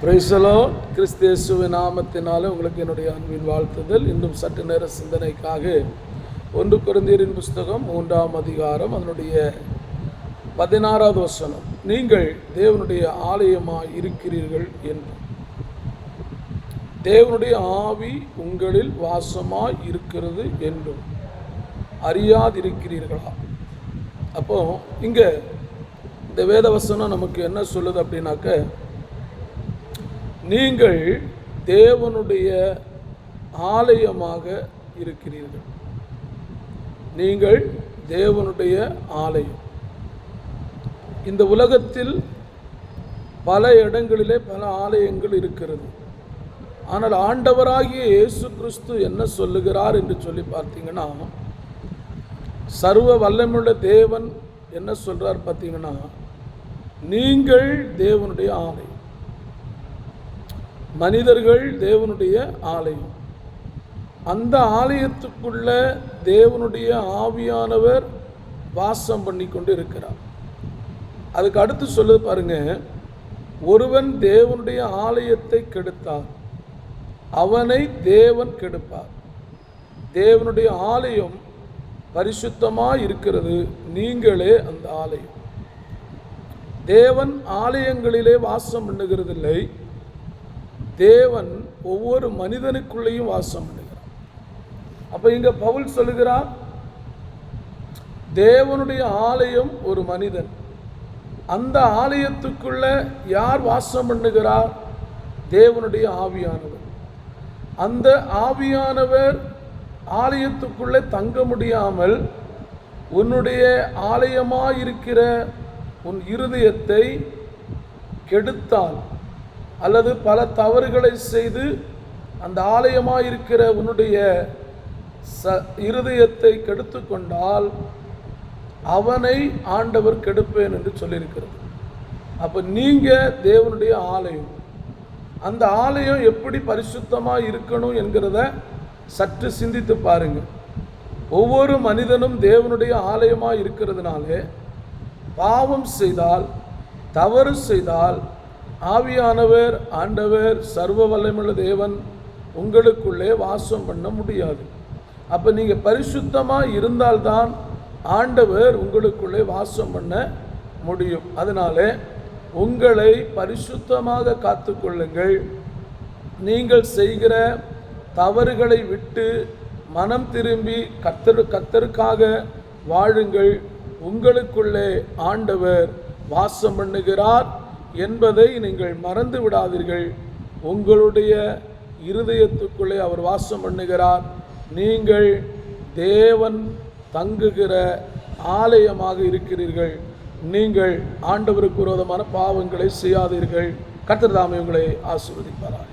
பிரைசலோ கிறிஸ்தேசுவின் நாமத்தினாலே உங்களுக்கு என்னுடைய அன்பின் வாழ்த்துதல். இன்னும் சற்று நேர சிந்தனைக்காக ஒன்று குருந்தியரின் புஸ்தகம் மூன்றாம் அதிகாரம் அதனுடைய பதினாறாவது வசனம். நீங்கள் தேவனுடைய ஆலயமாக இருக்கிறீர்கள் என்று. தேவனுடைய ஆவி உங்களில் வாசமாக இருக்கிறது என்றும் அறியாதிருக்கிறீர்களா? அப்போ இங்கே இந்த வேதவசனம் நமக்கு என்ன சொல்லுது அப்படின்னாக்க நீங்கள் தேவனுடைய ஆலயமாக இருக்கிறீர்கள். நீங்கள் தேவனுடைய ஆலயம். இந்த உலகத்தில் பல இடங்களிலே பல ஆலயங்கள் இருக்கிறது. ஆனால் ஆண்டவராகிய இயேசு கிறிஸ்து என்ன சொல்லுகிறார் என்று சொல்லி பார்த்தீங்கன்னா சர்வ வல்லமுள்ள தேவன் என்ன சொல்கிறார் பார்த்தீங்கன்னா நீங்கள் தேவனுடைய ஆலயம். மனிதர்கள் தேவனுடைய ஆலயம். அந்த ஆலயத்துக்குள்ள தேவனுடைய ஆவியானவர் வாசம் பண்ணி கொண்டு இருக்கிறார் அதுக்கு அடுத்து சொல்லுது பாருங்க ஒருவன் தேவனுடைய ஆலயத்தை கெடுத்தார் அவனை தேவன் கெடுப்பார். தேவனுடைய ஆலயம் பரிசுத்தமாக இருக்கிறது நீங்களே அந்த ஆலயம். தேவன் ஆலயங்களிலே வாசம் பண்ணுகிறதில்லை தேவன் ஒவ்வொரு மனிதனுக்குள்ளேயும் வாசம் பண்ணுகிறார். அப்போ இங்கே பவுல் சொல்லுகிறார் தேவனுடைய ஆலயம் ஒரு மனிதன். அந்த ஆலயத்துக்குள்ள யார் வாசம் பண்ணுகிறார்? தேவனுடைய ஆவியானவர். அந்த ஆவியானவர் ஆலயத்துக்குள்ளே தங்க முடியாமல் உன்னுடைய ஆலயமாயிருக்கிற உன் இருதயத்தை கெடுத்தால் அல்லது பல தவறுகளை செய்து அந்த ஆலயமாக இருக்கிற உன்னுடைய ச இருதயத்தை கெடுத்து கொண்டால் அவனை ஆண்டவர் கெடுப்பேன் என்று சொல்லியிருக்கிறது. அப்போ நீங்கள் தேவனுடைய ஆலயம். அந்த ஆலயம் எப்படி பரிசுத்தமாக இருக்கணும் என்கிறத சற்று சிந்தித்து பாருங்கள் ஒவ்வொரு மனிதனும் தேவனுடைய ஆலயமாக இருக்கிறதுனாலே பாவம் செய்தால் தவறு செய்தால் ஆவியானவர் ஆண்டவர் சர்வ வல்லமுள்ள தேவன் உங்களுக்குள்ளே வாசம் பண்ண முடியாது. அப்போ நீங்கள் பரிசுத்தமாக இருந்தால்தான் ஆண்டவர் உங்களுக்குள்ளே வாசம் பண்ண முடியும். அதனாலே உங்களை பரிசுத்தமாக காத்துக்கொள்ளுங்கள். நீங்கள் செய்கிற தவறுகளை விட்டு மனம் திரும்பி கத்தரு கத்தருக்காக வாழுங்கள். உங்களுக்குள்ளே ஆண்டவர் வாசம் பண்ணுகிறார். என்பதை நீங்கள் மறந்து விடாதீர்கள். உங்களுடைய இருதயத்துக்குள்ளே அவர் வாசம் பண்ணுகிறார். நீங்கள் தேவன் தங்குகிற ஆலயமாக இருக்கிறீர்கள். நீங்கள் ஆண்டவருக்கு விரோதமான பாவங்களை செய்யாதீர்கள். கத்திரதாமை உங்களை ஆசீர்வதிப்பாராக.